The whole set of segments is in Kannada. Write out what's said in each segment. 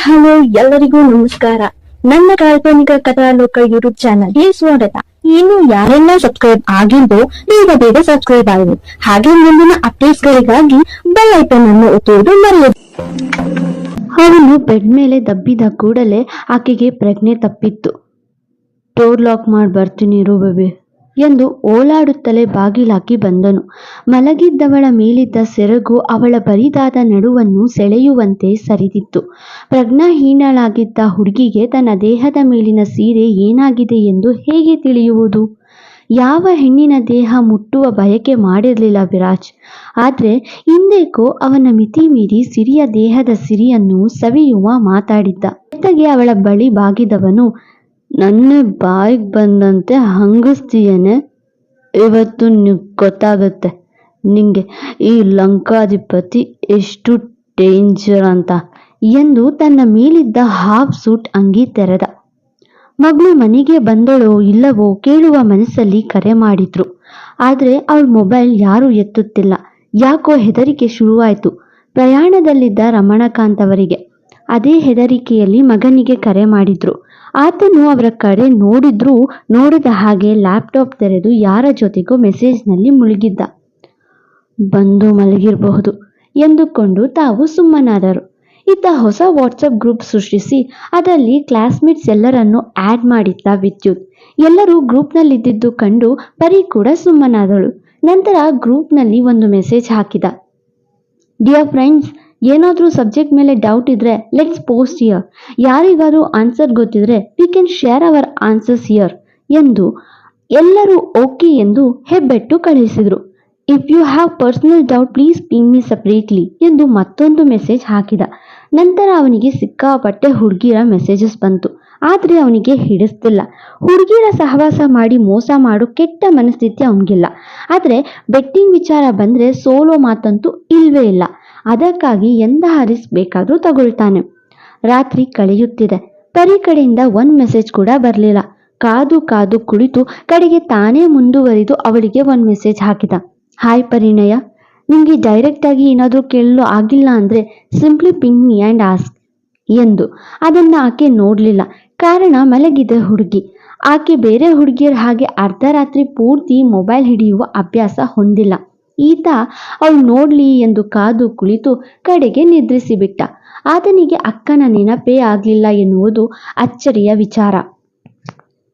ಹಲೋ, ಎಲ್ಲರಿಗೂ ನಮಸ್ಕಾರ. ನನ್ನ ಕಾಲ್ಪನಿಕ ಕಥಾಲೋಕ ಯೂಟ್ಯೂಬ್ ಚಾನಲ್ಗೆ ಸ್ವಾಗತ. ಇನ್ನು ಯಾರೆಲ್ಲ ಸಬ್ಸ್ಕ್ರೈಬ್ ಆಗಿದ್ದೋ ಬೇಗ ಬೇಗ ಸಬ್ಸ್ಕ್ರೈಬ್ ಆಗಿದೆ ಹಾಗೆ ಮುಂದಿನ ಅಪ್ಡೇಟ್ಸ್ ಗಳಿಗಾಗಿ ಬೆಲ್ ಐಕನ್ ಅನ್ನು ಒತ್ತುವುದು ಮರೆಯದು. ಅವನು ಬೆಡ್ ಮೇಲೆ ದಬ್ಬಿದ ಕೂಡಲೇ ಆಕೆಗೆ ಪ್ರಜ್ಞೆ ತಪ್ಪಿತ್ತು. ಡೋರ್ ಲಾಕ್ ಮಾಡಿ ಬರ್ತೀನಿ ಇರು ಎಂದು ಓಲಾಡುತ್ತಲೇ ಬಾಗಿಲಾಕಿ ಬಂದನು. ಮಲಗಿದ್ದವಳ ಮೇಲಿದ್ದ ಸೆರಗು ಅವಳ ಬರಿದಾದ ನಡುವನ್ನು ಸೆಳೆಯುವಂತೆ ಸರಿದಿತ್ತು. ಪ್ರಜ್ಞಾಹೀನಳಾಗಿದ್ದ ಹುಡುಗಿಗೆ ತನ್ನ ದೇಹದ ಮೇಲಿನ ಸೀರೆ ಏನಾಗಿದೆ ಎಂದು ಹೇಗೆ ತಿಳಿಯುವುದು? ಯಾವ ಹೆಣ್ಣಿನ ದೇಹ ಮುಟ್ಟುವ ಬಯಕೆ ಮಾಡಿರಲಿಲ್ಲ ವಿರಾಜ್. ಆದರೆ ಇಂದೇಕೋ ಅವನ ಮಿತಿ ಮೀರಿ ಸಿರಿಯ ದೇಹದ ಸಿರಿಯನ್ನು ಸವಿಯುವ ಮಾತಾಡಿದ್ದ. ಜೊತೆಗೆ ಅವಳ ಬಳಿ ಬಾಗಿದವನು ನನ್ನ ಬಾಯಿಗೆ ಬಂದಂತೆ ಹಂಗಿಸ್ತೀಯೇನೆ? ಇವತ್ತು ನಿಗ್ ಗೊತ್ತಾಗುತ್ತೆ. ನಿಂಗೆ ಈ ಲಂಕಾಧಿಪತಿ ಎಷ್ಟು ಡೇಂಜರ್ ಅಂತ ಎಂದು ತನ್ನ ಮೇಲಿದ್ದ ಹಾಫ್ ಸೂಟ್ ಅಂಗಿ ತೆರೆದ. ಮಗಳು ಮನೆಗೆ ಬಂದಳೋ ಇಲ್ಲವೋ ಕೇಳುವ ಮನಸ್ಸಲ್ಲಿ ಕರೆ ಮಾಡಿದ್ರು. ಆದರೆ ಅವಳ ಮೊಬೈಲ್ ಯಾರೂ ಎತ್ತುತ್ತಿಲ್ಲ. ಯಾಕೋ ಹೆದರಿಕೆ ಶುರುವಾಯಿತು. ಪ್ರಯಾಣದಲ್ಲಿದ್ದ ರಮಣಕಾಂತ್ ಅವರಿಗೆ. ಅದೇ ಹೆದರಿಕೆಯಲ್ಲಿ ಮಗನಿಗೆ ಕರೆ ಮಾಡಿದ್ರು. ಆತನು ಅವರ ಕಡೆ ನೋಡಿದ್ರೂ ನೋಡಿದ ಹಾಗೆ ಲ್ಯಾಪ್ಟಾಪ್ ತೆರೆದು ಯಾರ ಜೊತೆಗೂ ಮೆಸೇಜ್ನಲ್ಲಿ ಮುಳುಗಿದ್ದ. ಬಂದು ಮಲಗಿರಬಹುದು ಎಂದುಕೊಂಡು ತಾವು ಸುಮ್ಮನಾದರು. ಇತ್ತ ಹೊಸ ವಾಟ್ಸಪ್ ಗ್ರೂಪ್ ಸೃಷ್ಟಿಸಿ ಅದರಲ್ಲಿ ಕ್ಲಾಸ್ಮೇಟ್ಸ್ ಎಲ್ಲರನ್ನು ಆ್ಯಡ್ ಮಾಡಿದ್ದ ವಿದ್ಯುತ್. ಎಲ್ಲರೂ ಗ್ರೂಪ್ನಲ್ಲಿದ್ದಿದ್ದು ಕಂಡು ಪರಿ ಕೂಡ ಸುಮ್ಮನಾದಳು. ನಂತರ ಗ್ರೂಪ್ನಲ್ಲಿ ಒಂದು ಮೆಸೇಜ್ ಹಾಕಿದ. ಡಿಯರ್ ಫ್ರೆಂಡ್ಸ್ ಏನಾದರೂ ಸಬ್ಜೆಕ್ಟ್ ಮೇಲೆ ಡೌಟ್ ಇದ್ರೆ ಲೆಟ್ಸ್ ಪೋಸ್ಟ್ ಇಯರ್ ಯಾರಿಗಾದರೂ ಆನ್ಸರ್ ಗೊತ್ತಿದ್ರೆ we can share our answers here ಎಂದು ಎಲ್ಲರೂ ಓಕೆ ಎಂದು ಹೆಬ್ಬೆಟ್ಟು ಕಳುಹಿಸಿದರು if you have personal doubt please ping me separately ಎಂದು ಮತ್ತೊಂದು ಮೆಸೇಜ್ ಹಾಕಿದ. ನಂತರ ಅವನಿಗೆ ಸಿಕ್ಕಾಪಟ್ಟೆ ಹುಡುಗಿರ ಮೆಸೇಜಸ್ ಬಂತು. ಆದರೆ ಅವನಿಗೆ ಹಿಡಿಸ್ತಿಲ್ಲ. ಹುಡುಗಿರ ಸಹವಾಸ ಮಾಡಿ ಮೋಸ ಮಾಡೋ ಕೆಟ್ಟ ಮನಸ್ಥಿತಿ ಅವನಿಗಿಲ್ಲ. ಆದರೆ ಬೆಟ್ಟಿಂಗ್ ವಿಚಾರ ಬಂದರೆ ಸೋಲೋ ಮಾತಂತೂ ಇಲ್ವೇ ಇಲ್ಲ. ಅದಕ್ಕಾಗಿ ಎಂದ ಹರಿಸ್ ಬೇಕಾದರೂ ತಗೊಳ್ತಾನೆ. ರಾತ್ರಿ ಕಳೆಯುತ್ತಿದೆ. ಪರಿ ಕಡೆಯಿಂದ ಒಂದು ಮೆಸೇಜ್ ಕೂಡ ಬರಲಿಲ್ಲ. ಕಾದು ಕಾದು ಕುಳಿತು ಕಡೆಗೆ ತಾನೇ ಮುಂದುವರಿದು ಅವಳಿಗೆ ಒಂದು ಮೆಸೇಜ್ ಹಾಕಿದ. ಹಾಯ್ ಪರಿಣಯ ನಿಮಗೆ ಡೈರೆಕ್ಟಾಗಿ ಏನಾದರೂ ಕೇಳಲು ಆಗಿಲ್ಲ ಅಂದರೆ simply ping me and ask ಎಂದು. ಅದನ್ನು ಆಕೆ ನೋಡಲಿಲ್ಲ. ಕಾರಣ ಮಲಗಿದೆ ಹುಡುಗಿ. ಆಕೆ ಬೇರೆ ಹುಡುಗಿಯರ ಹಾಗೆ ಅರ್ಧ ರಾತ್ರಿ ಪೂರ್ತಿ ಮೊಬೈಲ್ ಹಿಡಿಯುವ ಅಭ್ಯಾಸ ಹೊಂದಿಲ್ಲ. ಈತ ಅವಳು ನೋಡ್ಲಿ ಎಂದು ಕಾದು ಕುಳಿತು ಕಡೆಗೆ ನಿದ್ರಿಸಿಬಿಟ್ಟ. ಆತನಿಗೆ ಅಕ್ಕನ ನೆನಪೇ ಆಗಲಿಲ್ಲ ಎನ್ನುವುದು ಅಚ್ಚರಿಯ ವಿಚಾರ.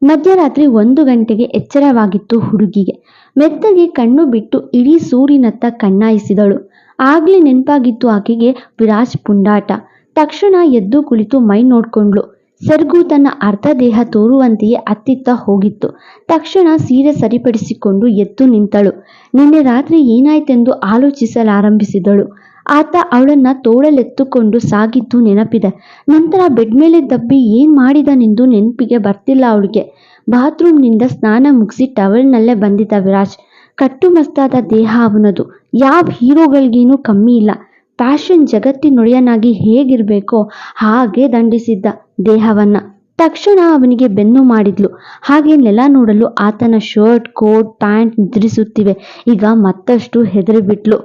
ಮಧ್ಯರಾತ್ರಿ ಒಂದು ಗಂಟೆಗೆ ಎಚ್ಚರವಾಗಿತ್ತು ಹುಡುಗಿಗೆ. ಮೆತ್ತಗೆ ಕಣ್ಣು ಬಿಟ್ಟು ಇಡೀ ಸೂರಿನತ್ತ ಕಣ್ಣಾಯಿಸಿದಳು. ಆಗ್ಲೇ ನೆನಪಾಗಿತ್ತು ಆಕೆಗೆ ವಿರಾಜ್ ಪುಂಡಾಟ. ತಕ್ಷಣ ಎದ್ದು ಕುಳಿತು ಮೈ ನೋಡ್ಕೊಂಡ್ಳು. ಸೆರ್ಗು ತನ್ನ ಅರ್ಧ ದೇಹ ತೋರುವಂತೆಯೇ ಅತ್ತಿತ್ತ ಹೋಗಿತ್ತು. ತಕ್ಷಣ ಸೀರೆ ಸರಿಪಡಿಸಿಕೊಂಡು ಎದ್ದು ನಿಂತಳು. ನಿನ್ನೆ ರಾತ್ರಿ ಏನಾಯ್ತೆಂದು ಆಲೋಚಿಸಲಾರಂಭಿಸಿದಳು. ಆತ ಅವಳನ್ನ ತೋಳಲೆತ್ತುಕೊಂಡು ಸಾಗಿದ್ದು ನೆನಪಿದೆ. ನಂತರ ಬೆಡ್ ಮೇಲೆ ದಬ್ಬಿ ಏನ್ ಮಾಡಿದನೆಂದು ನೆನಪಿಗೆ ಬರ್ತಿಲ್ಲ ಅವಳಿಗೆ. ಬಾತ್ರೂಮ್ನಿಂದ ಸ್ನಾನ ಮುಗಿಸಿ ಟವಲ್ನಲ್ಲೇ ಬಂದಿದ್ದ ವಿರಾಜ್. ಕಟ್ಟುಮಸ್ತಾದ ದೇಹ ಅವನದು. ಯಾವ ಹೀರೋಗಳಿಗೇನೂ ಕಮ್ಮಿ ಇಲ್ಲ. ಫ್ಯಾಷನ್ ಜಗತ್ತಿನೊಡೆಯನಾಗಿ ಹೇಗಿರಬೇಕೋ ಹಾಗೆ ದಂಡಿಸಿದ್ದ ದೇಹವನ್ನ. ತಕ್ಷಣ ಅವನಿಗೆ ಬೆನ್ನು ಮಾಡಿದ್ಲು. ಹಾಗೆ ನೆಲ ನೋಡಲು ಆತನ ಶರ್ಟ್, ಕೋಟ್, ಪ್ಯಾಂಟ್ ನಿದ್ರಿಸುತ್ತಿವೆ. ಈಗ ಮತ್ತಷ್ಟು ಹೆದರಿಬಿಟ್ಲು.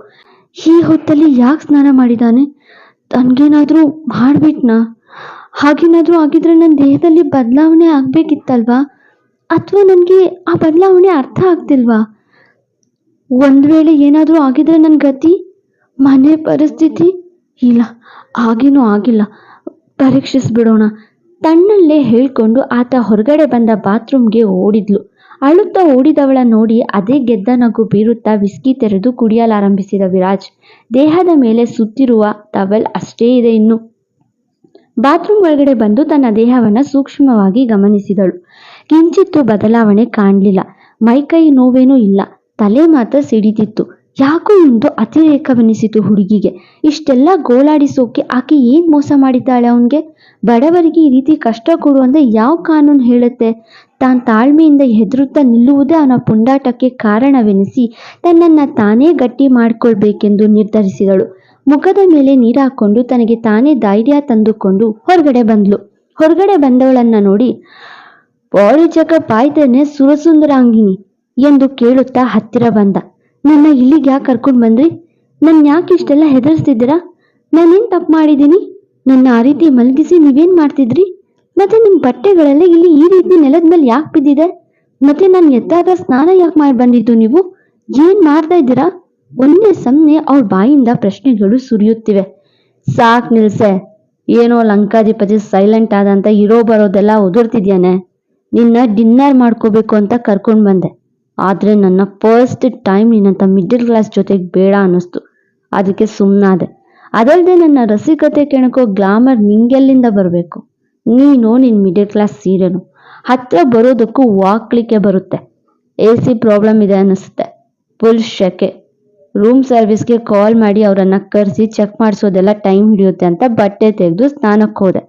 ಈ ಹೊತ್ತಲ್ಲಿ ಯಾಕೆ ಸ್ನಾನ ಮಾಡಿದಾನೆ? ತನಗೇನಾದರೂ ಮಾಡ್ಬಿಟ್ನಾ ಹಾಗೇನಾದರೂ ಆಗಿದ್ರೆ ನನ್ನ ದೇಹದಲ್ಲಿ ಬದಲಾವಣೆ ಆಗಬೇಕಿತ್ತಲ್ವಾ? ಅಥವಾ ನನಗೆ ಆ ಬದಲಾವಣೆ ಅರ್ಥ ಆಗ್ತಿಲ್ವಾ? ಒಂದು ವೇಳೆ ಏನಾದರೂ ಆಗಿದ್ರೆ ನನ್ನ ಗತಿ? ಮನೆ ಪರಿಸ್ಥಿತಿ ಇಲ್ಲ, ಆಗಿನೂ ಆಗಿಲ್ಲ. ಪರೀಕ್ಷಿಸ್ಬಿಡೋಣ. ತನ್ನಲ್ಲೇ ಹೇಳ್ಕೊಂಡು ಆತ ಹೊರಗಡೆ ಬಂದ ಬಾತ್ರೂಮ್ಗೆ ಓಡಿದ್ಲು. ಅಳುತ್ತಾ ಓಡಿದವಳ ನೋಡಿ ಅದೇ ಗೆದ್ದ ನಗು ಬೀರುತ್ತಾ ವಿಸ್ಕಿ ತೆರೆದು ಕುಡಿಯಲಾರಂಭಿಸಿದ ವಿರಾಜ್. ದೇಹದ ಮೇಲೆ ಸುತ್ತಿರುವ ಟವೆಲ್ ಅಷ್ಟೇ ಇದೆ ಇನ್ನು. ಬಾತ್ರೂಮ್ ಒಳಗಡೆ ಬಂದು ತನ್ನ ದೇಹವನ್ನು ಸೂಕ್ಷ್ಮವಾಗಿ ಗಮನಿಸಿದಳು. ಕಿಂಚಿತ್ತು ಬದಲಾವಣೆ ಕಾಣಲಿಲ್ಲ. ಮೈಕೈ ನೋವೇನೂ ಇಲ್ಲ. ತಲೆ ಮಾತ್ರ ಸಿಡಿತಿತ್ತು. ಯಾಕೋ ಎಂದು ಅತಿರೇಕವೆನಿಸಿತು ಹುಡುಗಿಗೆ. ಇಷ್ಟೆಲ್ಲ ಗೋಳಾಡಿಸೋಕೆ ಆಕೆ ಏನು ಮೋಸ ಮಾಡಿದ್ದಾಳೆ ಅವನಿಗೆ? ಬಡವರಿಗೆ ಈ ರೀತಿ ಕಷ್ಟ ಕೊಡುವಂತೆ ಯಾವ ಕಾನೂನು ಹೇಳುತ್ತೆ? ತಾನು ತಾಳ್ಮೆಯಿಂದ ಹೆದರುತ್ತಾ ನಿಲ್ಲುವುದೇ ಅವನ ಪುಂಡಾಟಕ್ಕೆ ಕಾರಣವೆನಿಸಿ ತನ್ನನ್ನು ತಾನೇ ಗಟ್ಟಿ ಮಾಡಿಕೊಳ್ಬೇಕೆಂದು ನಿರ್ಧರಿಸಿದಳು. ಮುಖದ ಮೇಲೆ ನೀರಾಕೊಂಡು ತನಗೆ ತಾನೇ ಧೈರ್ಯ ತಂದುಕೊಂಡು ಹೊರಗಡೆ ಬಂದ್ಲು. ಹೊರಗಡೆ ಬಂದವಳನ್ನ ನೋಡಿ ಚೆಕಪ್ ಆಯ್ತೇನೆ ಸುರಸುಂದರಾಂಗಿನಿ ಎಂದು ಕೇಳುತ್ತಾ ಹತ್ತಿರ ಬಂದ. ನನ್ನ ಇಲ್ಲಿಗೆ ಯಾಕೆ ಕರ್ಕೊಂಡು ಬಂದ್ರಿ? ನನ್ನ ಯಾಕೆ ಇಷ್ಟೆಲ್ಲ ಹೆದರ್ಸ್ತಿದ್ದೀರಾ? ನಾನೇನು ತಪ್ಪು ಮಾಡಿದ್ದೀನಿ? ನನ್ನ ಆ ರೀತಿ ಮಲಗಿಸಿ ನೀವೇನು ಮಾಡ್ತಿದ್ರಿ? ಮತ್ತೆ ನಿಮ್ಮ ಬಟ್ಟೆಗಳೆಲ್ಲ ಇಲ್ಲಿ ಈ ರೀತಿ ನೆಲದ ಮೇಲೆ ಯಾಕೆ ಬಿದ್ದಿದೆ? ಮತ್ತೆ ನಾನು ಎತ್ತಾದ ಸ್ನಾನ ಯಾಕೆ ಮಾಡಿ ಬಂದಿದ್ದು ನೀವು? ಏನು ಮಾಡ್ತಾ ಇದ್ದೀರಾ? ಒಂದೇ ಸಮನೆ ಅವ್ರ ಬಾಯಿಂದ ಪ್ರಶ್ನೆಗಳು ಸುರಿಯುತ್ತಿವೆ. ಸಾಕ್ ನಿಲ್ಸೆ. ಏನೋ ಲಂಕಾಧಿಪತಿ ಸೈಲೆಂಟ್ ಆದಂತ ಇರೋ ಬರೋದೆಲ್ಲ ಉದುರ್ತಿದ್ಯಾನೆ. ನಿನ್ನ ಡಿನ್ನರ್ ಮಾಡ್ಕೋಬೇಕು ಅಂತ ಕರ್ಕೊಂಡು ಬಂದೆ. ಆದ್ರೆ ನನ್ನ ಫಸ್ಟ್ ಟೈಮ್ ನಿನ್ನಂತ ಮಿಡ್ಲ್ ಕ್ಲಾಸ್ ಜೊತೆಗೆ ಬೇಡ ಅನ್ನಿಸ್ತು. ಅದಕ್ಕೆ ಸುಮ್ಮನಾದೆ ಅದಲ್ಲದೆ ನನ್ನ ರಸಿಕತೆ ಕೆಣಕೋ ಗ್ಲಾಮರ್ ನಿಂಗೆಲ್ಲಿಂದ ಬರಬೇಕು? ನೀನು ನಿನ್ನ ಮಿಡಲ್ ಕ್ಲಾಸ್ ಸೀರೆನು. ಹತ್ತಿರ ಬರೋದಕ್ಕೂ ವಾಕ್ಲಿಕ್ಕೆ ಬರುತ್ತೆ. ಎ ಸಿ ಪ್ರಾಬ್ಲಮ್ ಇದೆ ಅನ್ನಿಸುತ್ತೆ. ಫುಲ್ ಶೆಕೆ. ರೂಮ್ ಸರ್ವಿಸ್ಗೆ ಕಾಲ್ ಮಾಡಿ ಅವರನ್ನು ಕರೆಸಿ ಚೆಕ್ ಮಾಡಿಸೋದೆಲ್ಲ ಟೈಮ್ ಹಿಡಿಯುತ್ತೆ ಅಂತ ಬಟ್ಟೆ ತೆಗೆದು ಸ್ನಾನಕ್ಕೆ ಹೋದೆ.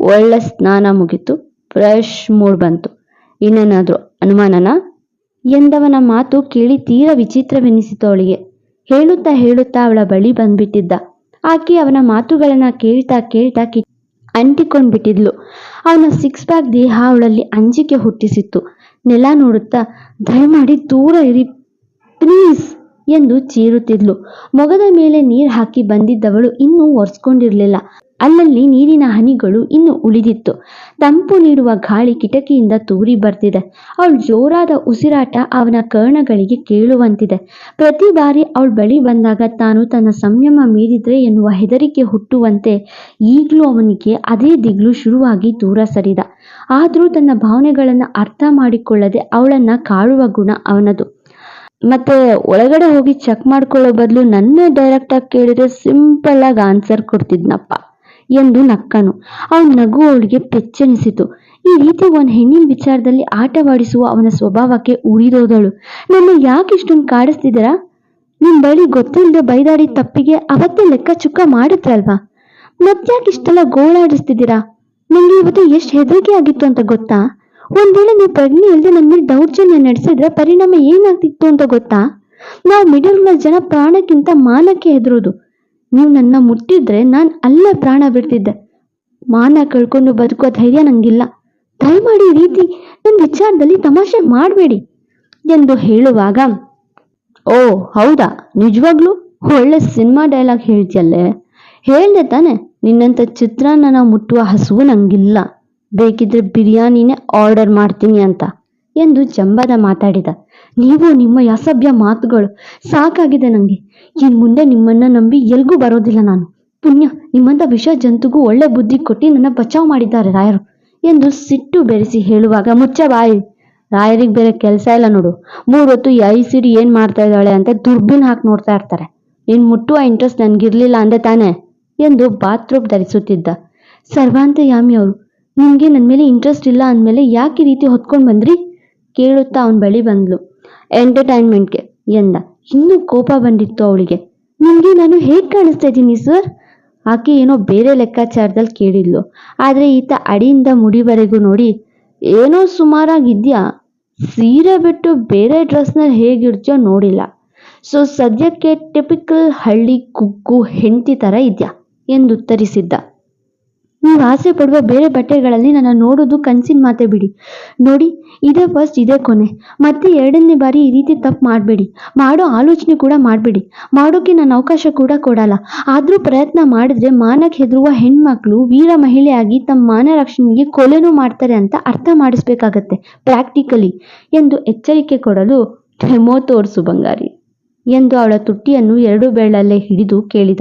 ಒಳ್ಳೆ ಸ್ನಾನ ಮುಗೀತು. ಫ್ರೆಶ್ ಮೂಡ್ ಬಂತು. ಇನ್ನೇನಾದರೂ ಅನುಮಾನನಾ? ಎಂದವನ ಮಾತು ಕೇಳಿ ತೀರ ವಿಚಿತ್ರವೆನಿಸಿತು ಅವಳಿಗೆ ಹೇಳುತ್ತಾ ಹೇಳುತ್ತಾ ಅವಳ ಬಳಿ ಬಂದ್ಬಿಟ್ಟಿದ್ದ. ಆಕೆ ಅವನ ಮಾತುಗಳನ್ನ ಕೇಳ್ತಾ ಕೇಳ್ತಾ ಕಿ ಅಂಟಿಕೊಂಡ್ಬಿಟ್ಟಿದ್ಲು. ಅವನ ಸಿಕ್ಸ್ ಪ್ಯಾಕ್ ದೇಹ ಅವಳಲ್ಲಿ ಅಂಜಿಕೆ ಹುಟ್ಟಿಸಿತ್ತು. ನೆಲ ನೋಡುತ್ತಾ, ದಯಮಾಡಿ ದೂರ ಇರಿ ಪ್ಲೀಸ್ ಎಂದು ಚೀರುತ್ತಿದ್ಲು. ಮೊಗದ ಮೇಲೆ ನೀರು ಹಾಕಿ ಬಂದಿದ್ದವಳು ಇನ್ನೂ ಒರೆಸ್ಕೊಂಡಿರ್ಲಿಲ್ಲ. ಅಲ್ಲಲ್ಲಿ ನೀರಿನ ಹನಿಗಳು ಇನ್ನು ಉಳಿದಿತ್ತು. ತಂಪು ನೀಡುವ ಗಾಳಿ ಕಿಟಕಿಯಿಂದ ತೂರಿ ಬರ್ತಿದೆ. ಅವಳ ಜೋರಾದ ಉಸಿರಾಟ ಅವನ ಕರ್ಣಗಳಿಗೆ ಕೇಳುವಂತಿದೆ. ಪ್ರತಿ ಬಾರಿ ಅವಳು ಬಳಿ ಬಂದಾಗ ತಾನು ತನ್ನ ಸಂಯಮ ಮೀರಿದ್ರೆ ಎನ್ನುವ ಹೆದರಿಕೆ ಹುಟ್ಟುವಂತೆ ಈಗಲೂ ಅವನಿಗೆ ಅದೇ ದಿಗ್ಲು ಶುರುವಾಗಿ ದೂರ ಸರಿದ. ಆದರೂ ತನ್ನ ಭಾವನೆಗಳನ್ನು ಅರ್ಥ ಮಾಡಿಕೊಳ್ಳದೆ ಅವಳನ್ನು ಕಾಡುವ ಗುಣ ಅವನದು. ಮತ್ತೆ ಒಳಗಡೆ ಹೋಗಿ ಚೆಕ್ ಮಾಡ್ಕೊಳ್ಳೋ ಬದಲು ನನ್ನೇ ಡೈರೆಕ್ಟಾಗಿ ಕೇಳಿದ್ರೆ ಸಿಂಪಲ್ ಆಗಿ ಆನ್ಸರ್ ಕೊಡ್ತಿದ್ನಪ್ಪ. ಎಂದು ನಕ್ಕನು. ಅವನ ನಗು ಅವಳಿಗೆ ಪೆಚ್ಚನಿಸಿತು ಈ ರೀತಿ ಒಂದು ಹೆಣ್ಣಿನ ವಿಚಾರದಲ್ಲಿ ಆಟವಾಡಿಸುವ ಅವನ ಸ್ವಭಾವಕ್ಕೆ ಉರಿದೋದಳು. ನನ್ನ ಯಾಕೆ ಇಷ್ಟೊಂದು ಕಾಡಿಸ್ತಿದ್ದೀರಾ? ನಿಮ್ ಬಳಿ ಗೊತ್ತಿಲ್ಲದೆ ಬೈದಾಡಿ ತಪ್ಪಿಗೆ ಅವತ್ತೇ ಲೆಕ್ಕ ಚುಕ್ಕ ಮಾಡಿದ್ರಲ್ವಾ? ಮತ್ತ್ಯಾಕೆ ಇಷ್ಟೆಲ್ಲ ಗೋಳಾಡಿಸ್ತಿದ್ದೀರಾ? ನಂಗೆ ಇವತ್ತು ಎಷ್ಟು ಹೆದರಿಕೆ ಆಗಿತ್ತು ಅಂತ ಗೊತ್ತಾ? ಒಂದ್ ವೇಳೆ ನೀವು ಪ್ರಜ್ಞೆ ಇಲ್ಲದೆ ನನ್ನ ಮೇಲೆ ದೌರ್ಜನ್ಯ ನಡೆಸಿದ್ರೆ ಪರಿಣಾಮ ಏನಾಗ್ತಿತ್ತು ಅಂತ ಗೊತ್ತಾ? ನಾವು ಮಿಡಲ್ ಕ್ಲಾಸ್ ಜನ ಪ್ರಾಣಕ್ಕಿಂತ ಮಾನಕ್ಕೆ ಹೆದರೋದು. ನೀವು ನನ್ನ ಮುಟ್ಟಿದ್ರೆ ನಾನು ಅಲ್ಲೇ ಪ್ರಾಣ ಬಿಡ್ತಿದ್ದೆ. ಮಾನ ಕಳ್ಕೊಂಡು ಬದುಕೋ ಧೈರ್ಯ ನಂಗಿಲ್ಲ. ದಯಮಾಡಿ ಈ ರೀತಿ ನನ್ನ ವಿಚಾರದಲ್ಲಿ ತಮಾಷೆ ಮಾಡಬೇಡಿ ಎಂದು ಹೇಳುವಾಗ, ಓ ಹೌದಾ, ನಿಜವಾಗ್ಲೂ ಒಳ್ಳೆ ಸಿನಿಮಾ ಡೈಲಾಗ್ ಹೇಳ್ತಿಯಲ್ಲೇ? ಹೇಳ್ದೆ ತಾನೆ, ನಿನ್ನಂಥ ಚಿತ್ರಾನ್ನ ಮುಟ್ಟುವ ಹಸುವು ನಂಗಿಲ್ಲ. ಬೇಕಿದ್ರೆ ಬಿರಿಯಾನಿನೇ ಆರ್ಡರ್ ಮಾಡ್ತೀನಿ ಅಂತ. ಎಂದು ಜಂಬದ ಮಾತಾಡಿದ. ನೀವು ನಿಮ್ಮ ಅಸಭ್ಯ ಮಾತುಗಳು ಸಾಕಾಗಿದೆ ನನಗೆ ಇನ್ ಮುಂದೆ ನಿಮ್ಮನ್ನ ನಂಬಿ ಎಲ್ಗೂ ಬರೋದಿಲ್ಲ ನಾನು. ಪುಣ್ಯ, ನಿಮ್ಮಂಥ ವಿಷ ಜಂತುಗೂ ಒಳ್ಳೆ ಬುದ್ಧಿ ಕೊಟ್ಟು ನನ್ನ ಬಚಾವ್ ಮಾಡಿದ್ದಾರೆ ರಾಯರು ಎಂದು ಸಿಟ್ಟು ಬೆರೆಸಿ ಹೇಳುವಾಗ, ಮುಚ್ಚ ಬಾಯಿ. ರಾಯರಿಗೆ ಬೇರೆ ಕೆಲಸ ಇಲ್ಲ ನೋಡು. ಮೂರೊತ್ತು ಹೊತ್ತು ಐ ಐಸಿಡಿ ಏನ್ ಮಾಡ್ತಾ ಇದ್ದಾಳೆ ಅಂತ ದುರ್ಬಿನ್ ಹಾಕಿ ನೋಡ್ತಾ ಇರ್ತಾರೆ. ಏನ್ ಮುಟ್ಟುವ ಇಂಟ್ರೆಸ್ಟ್ ನನ್ಗಿರ್ಲಿಲ್ಲ ಅಂದೆ ತಾನೆ ಎಂದು ಬಾತ್ರೂಮ್ ಧರಿಸುತ್ತಿದ್ದ. ಸರ್ವಾಂತಯಾಮಿ ಅವರು ನಿಮ್ಗೆ ನನ್ನ ಮೇಲೆ ಇಂಟ್ರೆಸ್ಟ್ ಇಲ್ಲ ಅಂದಮೇಲೆ ಯಾಕೆ ರೀತಿ ಹೊತ್ಕೊಂಡು ಬಂದ್ರಿ? ಕೇಳುತ್ತಾ ಅವನ ಬಳಿ ಬಂದ್ಲು. ಎಂಟರ್ಟೈನ್ಮೆಂಟ್ಗೆ ಎಂದ. ಇನ್ನೂ ಕೋಪ ಬಂದಿತ್ತು ಅವಳಿಗೆ. ನಿಮಗೆ ನಾನು ಹೇಗೆ ಕಾಣಿಸ್ತಾ ಇದ್ದೀನಿ, ಸರ್? ಆಕೆ ಏನೋ ಬೇರೆ ಲೆಕ್ಕಾಚಾರದಲ್ಲಿ ಕೇಳಿದ್ಲು. ಆದರೆ ಈತ ಅಡಿಯಿಂದ ಮುಡಿವರೆಗೂ ನೋಡಿ, ಏನೋ ಸುಮಾರಾಗಿದ್ಯಾ? ಸೀರೆ ಬಿಟ್ಟು ಬೇರೆ ಡ್ರೆಸ್ನಲ್ಲಿ ಹೇಗಿರ್ತೀಯೋ ನೋಡಿಲ್ಲ. ಸೊ ಸದ್ಯಕ್ಕೆ ಟಿಪಿಕಲ್ ಹಳ್ಳಿ ಕುಗ್ಗು ಹೆಂಡತಿ ಥರ ಇದೆಯಾ? ಎಂದು ಉತ್ತರಿಸಿದ್ದ. ನೀವು ಆಸೆ ಪಡುವ ಬೇರೆ ಬಟ್ಟೆಗಳಲ್ಲಿ ನನ್ನ ನೋಡೋದು ಕನ್ಸಿನ ಮಾತೆ ಬಿಡಿ. ನೋಡಿ, ಇದೇ ಫಸ್ಟ್ ಇದೇ ಕೊನೆ. ಮತ್ತೆ ಎರಡನೇ ಬಾರಿ ಈ ರೀತಿ ತಪ್ಪು ಮಾಡಬೇಡಿ. ಮಾಡೋ ಆಲೋಚನೆ ಕೂಡ ಮಾಡಬೇಡಿ. ಮಾಡೋಕೆ ನಾನು ಅವಕಾಶ ಕೂಡ ಕೊಡಲ್ಲ. ಆದರೂ ಪ್ರಯತ್ನ ಮಾಡಿದ್ರೆ ಮಾನಕ್ಕೆ ಹೆದರುವ ಹೆಣ್ಮಕ್ಳು, ವೀರ ಮಹಿಳೆಯಾಗಿ ತಮ್ಮ ಮಾನ ರಕ್ಷಣೆಗೆ ಕೊಲೆನೂ ಮಾಡ್ತಾರೆ ಅಂತ ಅರ್ಥ ಮಾಡಿಸ್ಬೇಕಾಗತ್ತೆ. ಪ್ರಾಕ್ಟಿಕಲಿ ಎಂದು ಎಚ್ಚರಿಕೆ ಕೊಡಲು ಡೆಮೋ ತೋರಿಸು ಬಂಗಾರಿ. ಎಂದು ಅವಳ ತುಟ್ಟಿಯನ್ನು ಎರಡು ಬೆರಳಲ್ಲೇ ಹಿಡಿದು ಕೇಳಿದ.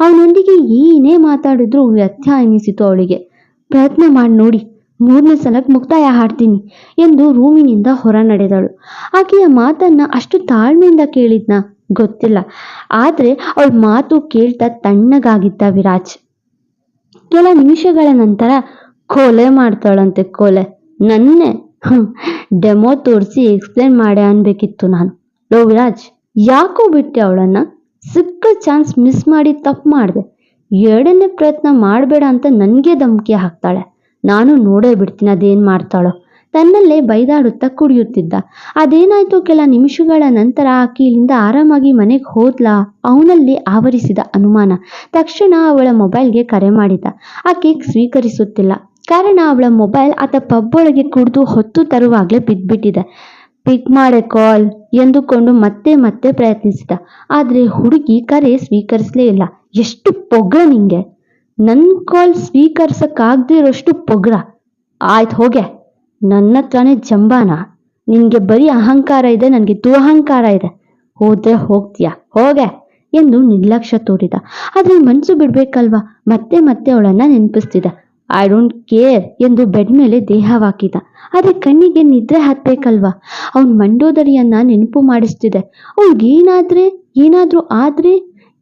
ಅವನೊಂದಿಗೆ ಏನೇ ಮಾತಾಡಿದ್ರೂ ವ್ಯರ್ಥ ಎನಿಸಿತು ಅವಳಿಗೆ. ಪ್ರಯತ್ನ ಮಾಡಿ ನೋಡಿ, ಮೂರನೇ ಸಲಕ್ಕೆ ಮುಕ್ತಾಯ ಹಾಡ್ತೀನಿ ಎಂದು ರೂಮಿನಿಂದ ಹೊರ ನಡೆದಳು ಆಕೆಯ ಮಾತನ್ನ ಅಷ್ಟು ತಾಳ್ಮೆಯಿಂದ ಕೇಳಿದ್ನ? ಗೊತ್ತಿಲ್ಲ. ಆದ್ರೆ ಅವಳ ಮಾತು ಕೇಳ್ತಾ ತಣ್ಣಗಾಗಿದ್ದ ವಿರಾಜ್. ಕೆಲ ನಿಮಿಷಗಳ ನಂತರ ಕೊಲೆ ಮಾಡ್ತಾಳಂತೆ ಕೊಲೆ. ನನ್ನೇ? ಡೆಮೋ ತೋರಿಸಿ ಎಕ್ಸ್ಪ್ಲೇನ್ ಮಾಡೆ ಅನ್ಬೇಕಿತ್ತು ನಾನು. ಲೋ ವಿರಾಜ್. ಯಾಕೋ ಬಿಟ್ಟೆ ಅವಳನ್ನ? ಸಿಕ್ಕ ಚಾನ್ಸ್ ಮಿಸ್ ಮಾಡಿ ತಪ್ಪು ಮಾಡಿದೆ. ಎರಡನೇ ಪ್ರಯತ್ನ ಮಾಡಬೇಡ ಅಂತ ನನಗೆ ಧಮಕಿ ಹಾಕ್ತಾಳೆ. ನಾನು ನೋಡೇ ಬಿಡ್ತೀನಿ ಅದೇನು ಮಾಡ್ತಾಳೋ. ತನ್ನಲ್ಲೇ ಬೈದಾಡುತ್ತಾ ಕುಡಿಯುತ್ತಿದ್ದ. ಅದೇನಾಯ್ತು ಕೆಲ ನಿಮಿಷಗಳ ನಂತರ ಆಕೆ ಇಲ್ಲಿಂದ ಆರಾಮಾಗಿ ಮನೆಗೆ ಹೋದ್ಲಾ? ಅವನಲ್ಲಿ ಆವರಿಸಿದ ಅನುಮಾನ. ತಕ್ಷಣ ಅವಳ ಮೊಬೈಲ್ಗೆ ಕರೆ ಮಾಡಿದ. ಆಕೆ ಸ್ವೀಕರಿಸುತ್ತಿಲ್ಲ. ಕಾರಣ ಅವಳ ಮೊಬೈಲ್ ಆತ ಪಬ್ ಒಳಗೆ ಕುಡಿದು ಹೊತ್ತು ತರುವಾಗಲೇ ಬಿದ್ದ್ಬಿಟ್ಟಿದೆ ಪಿಕ್ ಮಾಡೆ ಕಾಲ್ ಎಂದುಕೊಂಡು ಮತ್ತೆ ಮತ್ತೆ ಪ್ರಯತ್ನಿಸಿದ. ಆದರೆ ಹುಡುಗಿ ಕರೆ ಸ್ವೀಕರಿಸಲೇ ಇಲ್ಲ. ಎಷ್ಟು ಪೊಗ್ರ ನಿಂಗೆ? ನನ್ನ ಕಾಲ್ ಸ್ವೀಕರಿಸಕ್ಕಾಗದೇ ಇರೋಷ್ಟು ಪೊಗ್ರ ಆಯ್ತು ಹೋಗೆ. ನನ್ನ ಹತ್ರನೇ ಜಂಬಾನ. ನಿನಗೆ ಬರೀ ಅಹಂಕಾರ ಇದೆ, ನನಗೆ ದುರಹಂಕಾರ ಇದೆ. ಹೋದ್ರೆ ಹೋಗ್ತೀಯಾ? ಹೋಗೆ ಎಂದು ನಿರ್ಲಕ್ಷ್ಯ ತೋರಿದ. ಆದ್ರೆ ಮನ್ಸು ಬಿಡ್ಬೇಕಲ್ವಾ? ಮತ್ತೆ ಮತ್ತೆ ಅವಳನ್ನ ನೆನಪಿಸ್ತಿದ್ದ. ಐ ಡೋಂಟ್ ಕೇರ್ ಎಂದು ಬೆಡ್ ಮೇಲೆ ದೇಹವಾಕಿದ ಆದರೆ ಕಣ್ಣಿಗೆ ನಿದ್ರೆ ಹತ್ತಬೇಕಲ್ವಾ ಅವನ ಮಂಡೋದರಿಯನ್ನ ನೆನಪು ಮಾಡಿಸ್ತಿದೆ. ಅವ್ಳಿಗೇನಾದ್ರೆ ಏನಾದ್ರೂ ಆದ್ರೆ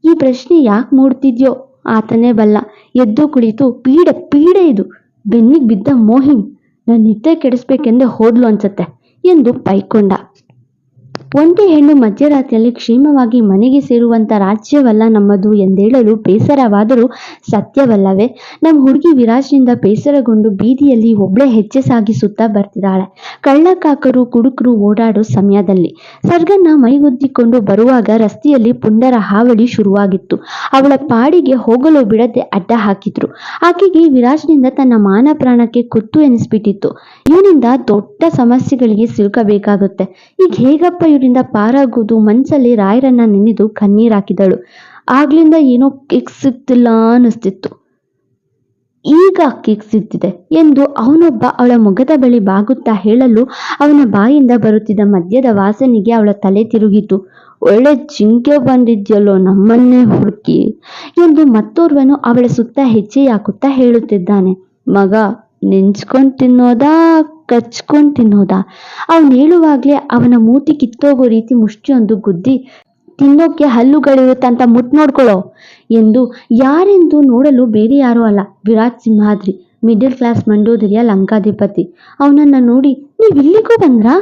ಈ ಪ್ರಶ್ನೆ ಯಾಕೆ ಮೂಡ್ತಿದ್ಯೋ? ಆತನೇ ಬಲ್ಲ. ಎದ್ದು ಕುಳಿತು ಪೀಡೆ ಪೀಡೆ ಇದು. ಬೆನ್ನಿಗೆ ಬಿದ್ದ ಮೋಹಿನ್ ನನ್ನ ನಿದ್ದೆ ಕೆಡಿಸ್ಬೇಕೆಂದೇ ಹೋದ್ಲು ಅನ್ಸತ್ತೆ ಎಂದು ಬೈಕೊಂಡ ಒಂಟಿ ಹೆಣ್ಣು ಮಧ್ಯರಾತ್ರಿಯಲ್ಲಿ ಕ್ಷೇಮವಾಗಿ ಮನೆಗೆ ಸೇರುವಂತ ರಾಜ್ಯವಲ್ಲ ನಮ್ಮದು ಎಂದೇಳಲು ಬೇಸರವಾದರೂ ಸತ್ಯವಲ್ಲವೇ? ನಮ್ಮ ಹುಡುಗಿ ವಿರಾಜ್ನಿಂದ ಬೇಸರಗೊಂಡು ಬೀದಿಯಲ್ಲಿ ಒಬ್ಳೆ ಹೆಜ್ಜೆ ಸಾಗಿಸುತ್ತಾ ಬರ್ತಿದ್ದಾಳೆ. ಕಳ್ಳಕಾಕರು ಕುಡುಕರು ಓಡಾಡೋ ಸಮಯದಲ್ಲಿ ಸರ್ಗನ್ನ ಮೈಗುದ್ದಿಕೊಂಡು ಬರುವಾಗ ರಸ್ತೆಯಲ್ಲಿ ಪುಂಡರ ಹಾವಳಿ ಶುರುವಾಗಿತ್ತು. ಅವಳ ಪಾಡಿಗೆ ಹೋಗಲು ಬಿಡದೆ ಅಡ್ಡ ಹಾಕಿದ್ರು. ಆಕೆಗೆ ವಿರಾಜ್ನಿಂದ ತನ್ನ ಮಾನ ಪ್ರಾಣಕ್ಕೆ ಕುತ್ತು ಎನಿಸ್ಬಿಟ್ಟಿತ್ತು. ಇವನಿಂದ ದೊಡ್ಡ ಸಮಸ್ಯೆಗಳಿಗೆ ಸಿಲುಕಬೇಕಾಗುತ್ತೆ. ಈಗ ಹೇಗಪ್ಪ ಇವರಿಂದ ಪಾರಾಗುವುದು ಮನ್ಸಲ್ಲಿ ರಾಯರನ್ನ ನೆನೆದು ಕಣ್ಣೀರಾಕಿದಳು ಆಗ್ಲಿಂದ ಏನೋ ಕಿಕ್ ಸಿಗ್ತಿಲ್ಲ ಅನ್ನಿಸ್ತಿತ್ತು. ಈಗ ಕಿಕ್ ಸಿಗ್ತಿದೆ ಎಂದು ಅವನೊಬ್ಬ ಅವಳ ಮುಖದ ಬಳಿ ಬಾಗುತ್ತಾ ಹೇಳಲು ಅವನ ಬಾಯಿಂದ ಬರುತ್ತಿದ್ದ ಮದ್ಯದ ವಾಸನೆಗೆ ಅವಳ ತಲೆ ತಿರುಗಿತು. ಒಳ್ಳೆ ಜಿಂಕೆ ಬಂದಿದ್ಯಲ್ಲೋ ನಮ್ಮನ್ನೇ ಹುಡುಕಿ ಎಂದು ಮತ್ತೋರ್ವನು ಅವಳ ಸುತ್ತ ಹೆಜ್ಜೆ ಹಾಕುತ್ತಾ ಹೇಳುತ್ತಿದ್ದಾನೆ. ಮಗ, ನೆಂಚ್ಕೊಂಡ್ ತಿನ್ನೋದಾ? ಕಚ್ಕೊಂಡ್ ತಿನ್ನೋದ. ಅವನು ಹೇಳುವಾಗಲೇ ಅವನ ಮೂತಿ ಕಿತ್ತೋಗೋ ರೀತಿ ಮುಷ್ಟಿಯೊಂದು ಗುದ್ದಿ, ತಿನ್ನೋಕೆ ಹಲ್ಲುಗಳಿರುತ್ತಂತ ಮುಟ್ ನೋಡ್ಕೊಳ್ಳೋ ಎಂದು ಯಾರೆಂದು ನೋಡಲು ಬೇರೆ ಯಾರೂ ಅಲ್ಲ. ವಿರಾಟ್ ಸಿಂಹಾದ್ರಿ, ಮಿಡಲ್ ಕ್ಲಾಸ್ ಮಂಡೋದರಿಯ ಲಂಕಾಧಿಪತಿ. ಅವನನ್ನು ನೋಡಿ, ನೀವು ಇಲ್ಲಿಗೂ ಬಂದ್ರಾ?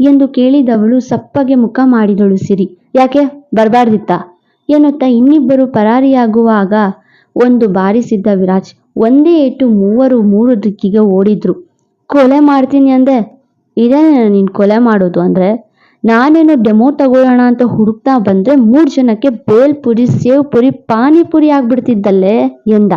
ಎಂದು ಕೇಳಿದವಳು ಸಪ್ಪಗೆ ಮುಖ ಮಾಡಿದಳು ಸಿರಿ. ಯಾಕೆ? ಬರಬಾರ್ದಿತ್ತ? ಎನ್ನುತ್ತಾ ಇನ್ನಿಬ್ಬರು ಪರಾರಿಯಾಗುವಾಗ ಒಂದು ಬಾರಿಸಿದ್ದ ವಿರಾಜ್ ಒಂದೇ ಏಟು ಮೂವರು ಮೂರು ದಿಕ್ಕಿಗೆ ಓಡಿದ್ರು. ಕೊಲೆ ಮಾಡ್ತೀನಿ ಅಂದೆ. ಇದೇನೇನು ನೀನು ಕೊಲೆ ಮಾಡೋದು ಅಂದ್ರೆ ನಾನೇನು ಡೆಮೋ ತಗೊಳ್ಳೋಣ ಅಂತ ಹುಡುಕ್ತಾ ಬಂದ್ರೆ ಮೂರು ಜನಕ್ಕೆ ಬೇಲ್ಪುರಿ ಸೇವ್ ಪುರಿ ಪಾನಿಪುರಿ ಆಗ್ಬಿಡ್ತಿದ್ದಲ್ಲೇ ಎಂದ.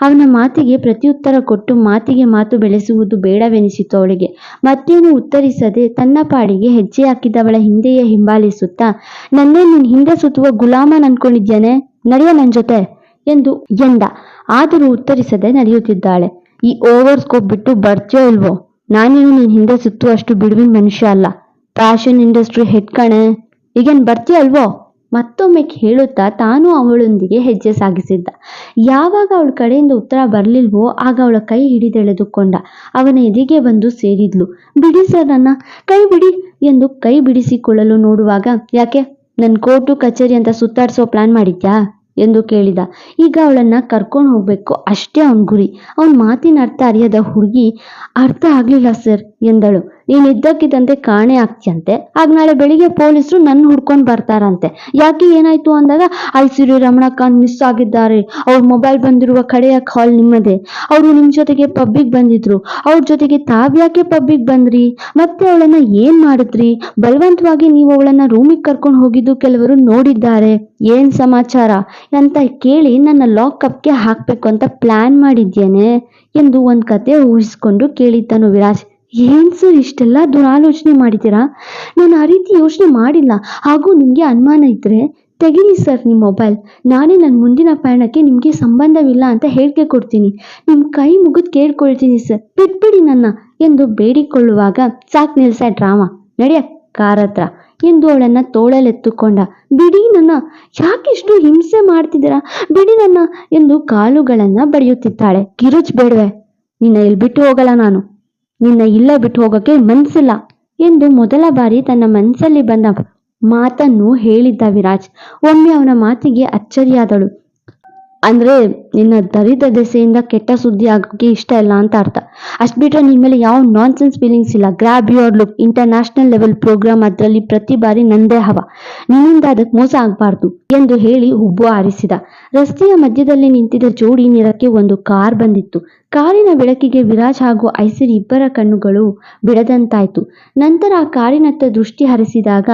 ಅವನ ಮಾತಿಗೆ ಪ್ರತ್ಯುತ್ತರ ಕೊಟ್ಟು ಮಾತಿಗೆ ಮಾತು ಬೆಳೆಸುವುದು ಬೇಡವೆನಿಸಿತು ಅವಳಿಗೆ. ಮತ್ತೇನು ಉತ್ತರಿಸದೆ ತನ್ನ ಪಾಡಿಗೆ ಹೆಜ್ಜೆ ಹಾಕಿದವಳ ಹಿಂದೆಯೇ ಹಿಂಬಾಲಿಸುತ್ತಾ, ನನ್ನೇ ನಿನ್ ಹಿಂದೆ ಸುತ್ತುವ ಗುಲಾಮನ್ ಅನ್ಕೊಂಡಿದ್ಯಾನೆ? ನಡೆಯ ನನ್ನ ಜೊತೆ? ಎಂದು ಎಂದ. ಆದರೂ ಉತ್ತರಿಸದೆ ನಡೆಯುತ್ತಿದ್ದಾಳೆ. ಈ ಓವರ್ ಸ್ಕೋಪ್ ಬಿಟ್ಟು ಬರ್ತೀಯೋ ಇಲ್ವೋ? ನಾನೇನು ನಿನ್ ಹಿಂದೆ ಸುತ್ತುವಷ್ಟು ಬಿಡುವಿನ ಮನುಷ್ಯ ಅಲ್ಲ. ಫ್ಯಾಷನ್ ಇಂಡಸ್ಟ್ರಿ ಹೆಡ್ ಕಣೆ. ಈಗೇನ್ ಬರ್ತೀಯ ಅಲ್ವೋ ಮತ್ತೊಮ್ಮೆ ಹೇಳುತ್ತಾ ತಾನು ಅವಳೊಂದಿಗೆ ಹೆಜ್ಜೆ ಸಾಗಿಸಿದ್ದ. ಯಾವಾಗ ಅವಳ ಕಡೆಯಿಂದ ಉತ್ತರ ಬರ್ಲಿಲ್ವೋ, ಆಗ ಅವಳ ಕೈ ಹಿಡಿದೆಳೆದುಕೊಂಡ. ಅವನ ಎದೆಗೆ ಬಂದು ಸೇರಿದ್ಲು. ಬಿಡಿ ಸರ್ ನನ್ನ, ಕೈ ಬಿಡಿ ಎಂದು ಕೈ ಬಿಡಿಸಿಕೊಳ್ಳಲು ನೋಡುವಾಗ, ಯಾಕೆ? ನನ್ ಕೋರ್ಟು, ಕಚೇರಿ ಅಂತ ಸುತ್ತಾಡಿಸೋ ಪ್ಲಾನ್ ಮಾಡಿದ್ಯಾ? ಎಂದು ಕೇಳಿದ. ಈಗ ಅವಳನ್ನ ಕರ್ಕೊಂಡು ಹೋಗ್ಬೇಕು. ಅಷ್ಟೇ ಅವನ್ ಗುರಿ. ಅವನ್ ಮಾತಿನ ಅರ್ಥ ಅರಿಯದ ಹುಡುಗಿ ಅರ್ಥ ಆಗ್ಲಿಲ್ಲ ಸರ್, ಎಂದಳು. ನೀನ್ ಇದ್ದಕ್ಕಿದ್ದಂತೆ ಕಾಣೆ ಆಗ್ತಿಯಂತೆ. ಆಗ ನಾಳೆ ಬೆಳಿಗ್ಗೆ ಪೊಲೀಸರು ನನ್ನ ಹುಡ್ಕೊಂಡ್ ಬರ್ತಾರಂತೆ. ಯಾಕೆ ಏನಾಯ್ತು ಅಂದಾಗ ಐ ಸಿರಿ ರಮಣಕಾಂತ್ ಮಿಸ್ ಆಗಿದ್ದಾರೆ. ಅವ್ರ ಮೊಬೈಲ್ ಬಂದಿರುವ ಕಡೆಯ ಕಾಲ್ ನಿಮ್ಮದೇ. ಅವರು ನಿಮ್ ಜೊತೆಗೆ ಪಬ್ಲಿಕ್ ಬಂದಿದ್ರು. ಅವ್ರ ಜೊತೆಗೆ ತಾವ್ಯಾಕೆ ಪಬ್ಲಿಕ್ ಬಂದ್ರಿ? ಮತ್ತೆ ಅವಳನ್ನ ಏನ್ ಮಾಡಿದ್ರಿ? ಬಲವಂತವಾಗಿ ನೀವು ಅವಳನ್ನ ರೂಮಿಗೆ ಕರ್ಕೊಂಡು ಹೋಗಿದ್ದು ಕೆಲವರು ನೋಡಿದ್ದಾರೆ. ಏನ್ ಸಮಾಚಾರ? ಅಂತ ಕೇಳಿ ನನ್ನ ಲಾಕಪ್ಗೆ ಹಾಕ್ಬೇಕು ಅಂತ ಪ್ಲಾನ್ ಮಾಡಿದ್ಯೇನೆ ಎಂದು ಒಂದ್ ಕತೆ ಊಹಿಸಿಕೊಂಡು ಕೇಳಿದ್ದನು ವಿರಾಜ್. ಏನ್ ಸರ್ ಇಷ್ಟೆಲ್ಲ ದುರಾಲೋಚನೆ ಮಾಡಿದ್ದೀರಾ? ನಾನು ಆ ರೀತಿ ಯೋಚನೆ ಮಾಡಿಲ್ಲ. ಹಾಗೂ ನಿಮ್ಗೆ ಅನುಮಾನ ಇದ್ರೆ ತೆಗಿರಿ ಸರ್ ನಿಮ್ಮ ಮೊಬೈಲ್. ನಾನೇ ನನ್ನ ಮುಂದಿನ ಪಯಣಕ್ಕೆ ನಿಮಗೆ ಸಂಬಂಧವಿಲ್ಲ ಅಂತ ಹೇಳಿಕೆ ಕೊಡ್ತೀನಿ. ನಿಮ್ಮ ಕೈ ಮುಗಿದು ಕೇಳ್ಕೊಳ್ತೀನಿ ಸರ್. ಬಿಟ್ಬಿಡಿ ನನ್ನ ಎಂದು ಬೇಡಿಕೊಳ್ಳುವಾಗ ಸಾಕ್ ನಿಲ್ಸ ಡ್ರಾಮಾ ನಡೆಯ ಕಾರ್ ಹತ್ರ ಎಂದು ಅವಳನ್ನ ತೋಳಲೆತ್ತುಕೊಂಡ. ಬಿಡಿ ನನ್ನ ಯಾಕಿಷ್ಟು ಹಿಂಸೆ ಮಾಡ್ತಿದ್ದೀರಾ? ಬಿಡಿ ನನ್ನ ಎಂದು ಕಾಲುಗಳನ್ನ ಬಡಿಯುತ್ತಿದ್ದಾಳೆ. ಕಿರುಚ್ ಬೇಡವೆ, ನಿನ್ನ ಇಲ್ಲಿ ಬಿಟ್ಟು ಹೋಗಲ್ಲ ನಾನು. ನಿನ್ನ ಇಲ್ಲ ಬಿಟ್ಟು ಹೋಗಕ್ಕೆ ಮನ್ಸಿಲ್ಲ ಎಂದು ಮೊದಲ ಬಾರಿ ತನ್ನ ಮನಸ್ಸಲ್ಲಿ ಬಂದ ಮಾತನ್ನು ಹೇಳಿದ್ದ ವಿರಾಜ್. ಒಮ್ಮೆ ಅವನ ಮಾತಿಗೆ ಅಚ್ಚರಿಯಾದಳು. ಅಂದ್ರೆ ನಿನ್ನ ದರಿದ್ರ ದೆಸೆಯಿಂದ ಕೆಟ್ಟ ಸುದ್ದಿ ಆಗೋಕ್ಕೆ ಇಷ್ಟ ಇಲ್ಲ ಅಂತ ಅರ್ಥ. ಅಷ್ಟು ಬಿಟ್ರೆ ನಿಮ್ಮ ಮೇಲೆ ಯಾವ ನಾನ್ಸೆನ್ಸ್ ಫೀಲಿಂಗ್ಸ್ ಇಲ್ಲ. Grab your look international level programme ಅದರಲ್ಲಿ ಪ್ರತಿ ಬಾರಿ ನಂದೇ ಹವ. ನಿನ್ನಿಂದ ಅದಕ್ಕೆ ಮೋಸ ಆಗ್ಬಾರ್ದು ಎಂದು ಹೇಳಿ ಹುಬ್ಬು ಆರಿಸಿದ. ರಸ್ತೆಯ ಮಧ್ಯದಲ್ಲಿ ನಿಂತಿದ್ದ ಜೋಡಿ ನಿರಕ್ಕೆ ಒಂದು ಕಾರ್ ಬಂದಿತ್ತು. ಕಾರಿನ ಬೆಳಕಿಗೆ ವಿರಾಜ್ ಹಾಗೂ ಐಸಿರಿ ಇಬ್ಬರ ಕಣ್ಣುಗಳು ಬಿಡದಂತಾಯ್ತು. ನಂತರ ಆ ಕಾರಿನತ್ತ ದೃಷ್ಟಿ ಹರಿಸಿದಾಗ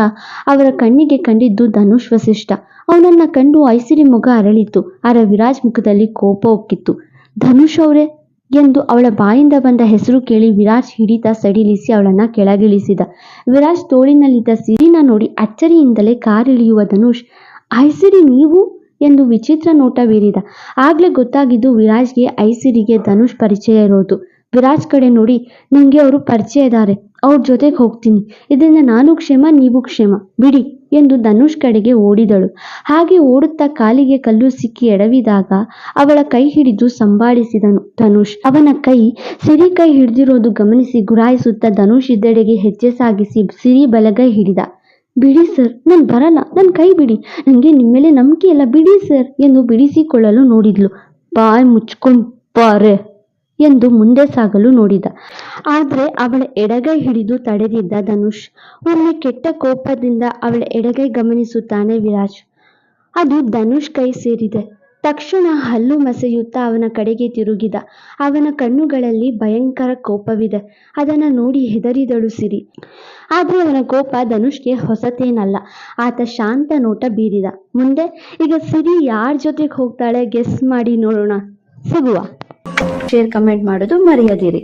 ಅವರ ಕಣ್ಣಿಗೆ ಕಂಡಿದ್ದು ಧನುಷ್ ವಸಿಷ್ಠ. ಅವನನ್ನ ಕಂಡು ಐಸಿರಿ ಮುಖ ಅರಳಿತು. ಅರ ವಿರಾಜ್ ಮುಖದಲ್ಲಿ ಕೋಪ ಉಕ್ಕಿತ್ತು. ಧನುಷ್ ಅವರೇ ಎಂದು ಅವಳ ಬಾಯಿಂದ ಬಂದ ಹೆಸರು ಕೇಳಿ ವಿರಾಜ್ ಹಿಡಿತ ಸಡಿಲಿಸಿ ಅವಳನ್ನ ಕೆಳಗಿಳಿಸಿದ. ವಿರಾಜ್ ತೋಳಿನಲ್ಲಿದ್ದ ಸಿರಿನ ನೋಡಿ ಅಚ್ಚರಿಯಿಂದಲೇ ಕಾರಿಳಿಯುವ ಧನುಷ್, ಐಸಿರಿ ನೀವು? ಎಂದು ವಿಚಿತ್ರ ನೋಟ ಬೀರಿದ. ಆಗ್ಲೇ ಗೊತ್ತಾಗಿದ್ದು ವಿರಾಜ್ಗೆ ಐಸಿರಿಗೆ ಧನುಷ್ ಪರಿಚಯ ಇರೋದು. ವಿರಾಜ್ ಕಡೆ ನೋಡಿ, ನಂಗೆ ಅವರು ಪರಿಚಯ ಇದ್ದಾರೆ ಅವ್ರ ಜೊತೆಗೆ ಹೋಗ್ತೀನಿ. ಇದರಿಂದ ನಾನು ಕ್ಷೇಮ, ನೀವು ಕ್ಷೇಮ. ಬಿಡಿ ಎಂದು ಧನುಷ್ ಕಡೆಗೆ ಓಡಿದಳು. ಹಾಗೆ ಓಡುತ್ತಾ ಕಾಲಿಗೆ ಕಲ್ಲು ಸಿಕ್ಕಿ ಎಡವಿದಾಗ ಅವಳ ಕೈ ಹಿಡಿದು ಸಂಭಾಳಿಸಿದನು ಧನುಷ್. ಅವನ ಕೈ, ಸಿರಿ ಕೈ ಹಿಡಿದಿರೋದು ಗಮನಿಸಿ ಗುರಾಯಿಸುತ್ತಾ ಧನುಷ್ ಇದ್ದೆಡೆಗೆ ಹೆಜ್ಜೆ ಸಾಗಿಸಿ ಸಿರಿ ಬಲಗೈ ಹಿಡಿದ. ಬಿಡಿ ಸರ್, ನಾನು ಬರಲ್ಲ ನನ್ನ ಕೈ ಬಿಡಿ. ನನಗೆ ನಿಮ್ಮ ಮೇಲೆ ನಂಬಿಕೆ ಇಲ್ಲ. ಬಿಡಿ ಸರ್ ಎಂದು ಬಿಡಿಸಿಕೊಳ್ಳಲು ನೋಡಿದ್ಲು. ಬಾಯ್ ಮುಚ್ಕೊಂಡ್ ಬಾರೆ ಎಂದು ಮುಂದೆ ಸಾಗಲು ನೋಡಿದ. ಆದರೆ ಅವಳ ಎಡಗೈ ಹಿಡಿದು ತಡೆದಿದ್ದ ಧನುಷ್, ಒಮ್ಮೆ ಕೆಟ್ಟ ಕೋಪದಿಂದ ಅವಳ ಎಡಗೈ ಗಮನಿಸುತ್ತಾನೆ ವಿರಾಜ್. ಅದು ಧನುಷ್ ಕೈ ಸೇರಿದೆ. ತಕ್ಷಣ ಹಲ್ಲು ಮಸೆಯುತ್ತಾ ಅವನ ಕಡೆಗೆ ತಿರುಗಿದ. ಅವನ ಕಣ್ಣುಗಳಲ್ಲಿ ಭಯಂಕರ ಕೋಪವಿದೆ. ಅದನ್ನು ನೋಡಿ ಹೆದರಿದಳು ಸಿರಿ. ಆದರೆ ಅವನ ಕೋಪ ಧನುಷ್ಗೆ ಹೊಸತೇನಲ್ಲ. ಆತ ಶಾಂತ ನೋಟ ಬೀರಿದ. ಮುಂದೆ, ಈಗ ಸಿರಿ ಯಾರ ಜೊತೆಗೆ ಹೋಗ್ತಾಳೆ? ಗೆಸ್ ಮಾಡಿ ನೋಡೋಣ. ಸಿಗುವ. ಶೇರ್ ಕಮೆಂಟ್ ಮಾಡೋದು ಮರೆಯದಿರಿ.